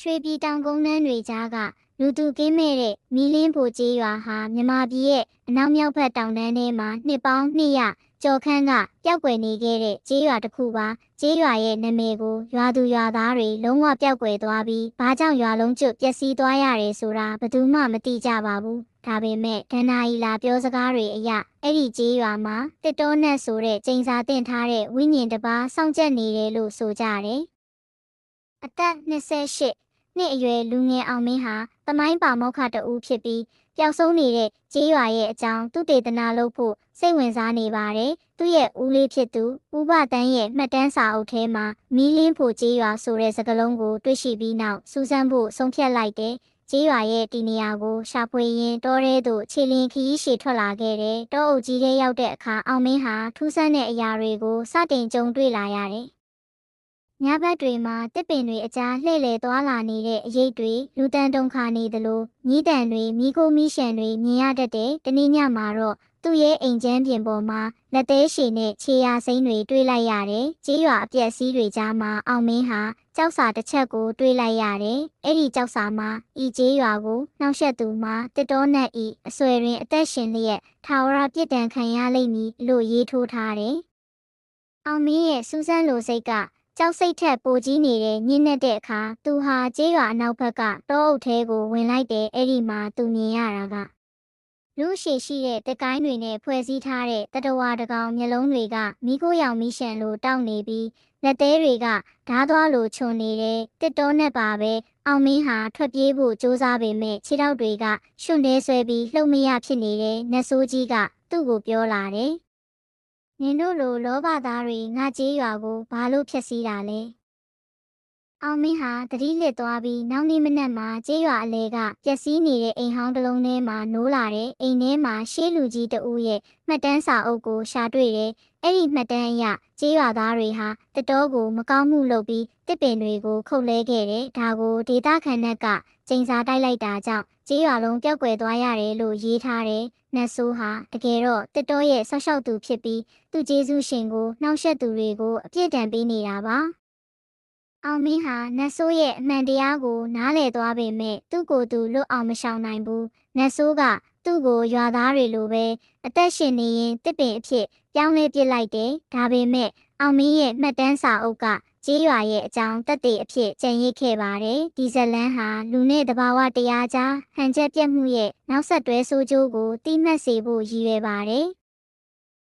ရွှေပြည်တောင်ကုန်းနှန်းတွေကြားကလူသူကင်းမဲ့တဲ့မီလင်းဖို့ကျေးရွာဟာမြမပြည်ရဲ့အနောက်မြောက်ဘက်တောင်တန်းထဲမှာနှစ်ပေါင်း200ကျော်ခန့်ကပျောက်ကွယ်နေခဲ့တဲ့ကျေးရွာတစ်ခုပါကျေးရွာရဲ့နာမည်ကိုရွာသူရွာသားတွေလုံးဝပျောက်ကွယ်သွားပြီးဘာကြောင့်ရွာလုံးကျွတ်ပျက်စီးသွားရတယ်ဆိုတာဘယ်သူမှမသိကြပါဘူးဒါပေမဲ့ဒန္နာရီလာပြောစကားတွေအရအဲ့ဒီကျေးရွာမှာတစ်တောနဲ့ဆိုတဲ့ကျိန်စာတင်ထားတဲ့ဝိညာဉ်တစ်ပါးစောင့်ကြက်နေတယ်လို့ဆိုကြတယ်အသက်28 နှစ်အရွယ်လူငယ်အောင်မင်းဟာသမိုင်းပါမောက္ခတဦးဖြစ်ပြီးပျောက်ဆုံးနေတဲ့ကျေးရွာရဲ့အကြောင်းသူတေသနာလုပ်ဖို့စိတ်ဝင်စားနေပါတယ်။သူ့ရဲ့ဦးလေးဖြစ်သူဦးဘတန်းရဲ့မှတ်တမ်းစာအုပ်ထဲမှာမီးလင်းဖို့ကျေးရွာဆိုတဲ့စကားလုံးကိုတွေ့ရှိပြီးနောက်စူးစမ်းဖို့ဆုံးဖြတ်လိုက်တယ်။ကျေးရွာရဲ့ဒီနေရာကိုရှာဖွေရင်းတောထဲသို့ခြေလင်းခရီးရှည်ထွက်လာခဲ့တယ်။တောအုပ်ကြီးထဲရောက်တဲ့အခါအောင်မင်းဟာထူးဆန်းတဲ့အရာတွေကိုစတင်ကြုံတွေ့လာရတယ်။ ညဘက်တွေမှာတစ်ပင်တွေအကြားလှည့်လည်သွားလာနေတဲ့အရေးတွေလူတန်တုံခါနေသလိုမြည်တံတွေမိခိုးမိရှံတွေမြင်ရတတ်တဲ့တနေ့ညမှာတော့သူ့ရဲ့အိမ်ချမ်းပြင်ပေါ်မှာလက်သေးရှည်နဲ့ခြေရာစိမ်းတွေတွေးလိုက်ရတယ်။ကြေးရွာအပြက်စီးတွေကြားမှာအောင်မင်းဟာကြောက်စာတစ်ချက်ကိုတွေးလိုက်ရတယ်။အဲ့ဒီကြောက်စာမှာဤကြေးရွာကိုနှောက်ယှက်သူမှာတစ်တောနဲ့ဤအဆွေတွင်အသက်ရှင်လျက်ထာဝရပြစ်ဒဏ်ခံရလိမ့်မည်လို့ရေးထိုးထားတယ်။အောင်မင်းရဲ့စူးစမ်းလိုစိတ်က ကြောက်စိတ်ထက်ပိုကြီးနေတဲ့ညင်းနဲ့တဲ့အခါသူဟာကျေးရွာအနောက်ဘက်ကတောအုပ်ထဲကိုဝင်လိုက်တယ်အဲ့ဒီမှာသူမြင်ရတာကလူရှိရှိတဲ့တကိုင်းတွေနဲ့ဖွဲ့စည်းထားတဲ့တတဝါတကောင်မျက်လုံးတွေကမိခိုးရောင်မိရှံလိုတောက်နေပြီးလက်သေးတွေကဓားသွားလိုခြုံနေတဲ့တစ်တောနဲ့ပါပဲအောင်မင်းဟာထွက်ပြေးဖို့ကြိုးစားပေမဲ့ခြေထောက်တွေကရှွန့်နေဆွဲပြီးလှုပ်မရဖြစ်နေတဲ့နတ်ဆိုးကြီးကသူ့ကိုပြောလာတယ် နင်တို့လိုလောဘသားတွေငါကြေးရွာကိုဘာလို့ဖျက်ဆီးတာလဲအောင်မင်းဟာတတိလစ်သွားပြီးနောက်နေ့မနက်မှာကြေးရွာအလဲကပျက်စီးနေတဲ့အိမ်ဟောင်းတစ်လုံးထဲမှာနိုးလာတဲ့အိမ်ထဲမှာရှေးလူကြီးတဦးရဲ့မှတ်တမ်းစာအုပ်ကိုရှာတွေ့တယ် အဲ့ဒီမှတ်တမ်းအရကြေးရွာသားတွေဟာတတော်ကိုမကောင်းမှုလုပ်ပြီးတစ်ပင်တွေကိုခုတ်လဲခဲ့တယ်ဒါကိုဒေတာခန်နက်ကကျိန်စာတိုက်လိုက်တာကြောင့်ကြေးရွာလုံးပျောက်ကွယ်သွားရတယ်လို့ရေးထားတယ်နတ်ဆိုးဟာတကယ်တော့တစ်တော်ရဲ့ဆောက်ရှောက်သူဖြစ်ပြီးသူကျေးဇူးရှင်ကိုနှောက်ယှက်သူတွေကိုအပြစ်ဒဏ်ပေးနေတာပါအောင်မင်းဟာနတ်ဆိုးရဲ့အမှန်တရားကိုနားလည်သွားပေမဲ့သူ့ကိုယ်သူလွတ်အောင်မရှောင်နိုင်ဘူးနတ်ဆိုးက သူ့ကိုရွာသားတွေလိုပဲအသက်ရှင်နေရင်တစ်ပင်အဖြစ်ပြောင်းလဲပစ်လိုက်တယ်ဒါပေမဲ့အောင်မင်းရဲ့မှတ်တမ်းစာအုပ်ကကျေးရွာရဲ့အကြောင်းတက်တဲ့အဖြစ်ကြံရစ်ခဲ့ပါတယ်ဒီဇလန်ဟာလူနဲ့တဘာဝတရားကြားဟန်ချက်ပြတ်မှုရဲ့နောက်ဆက်တွဲဆိုးကျိုးကိုတိမှတ်စေဖို့ရည်ရွယ်ပါတယ်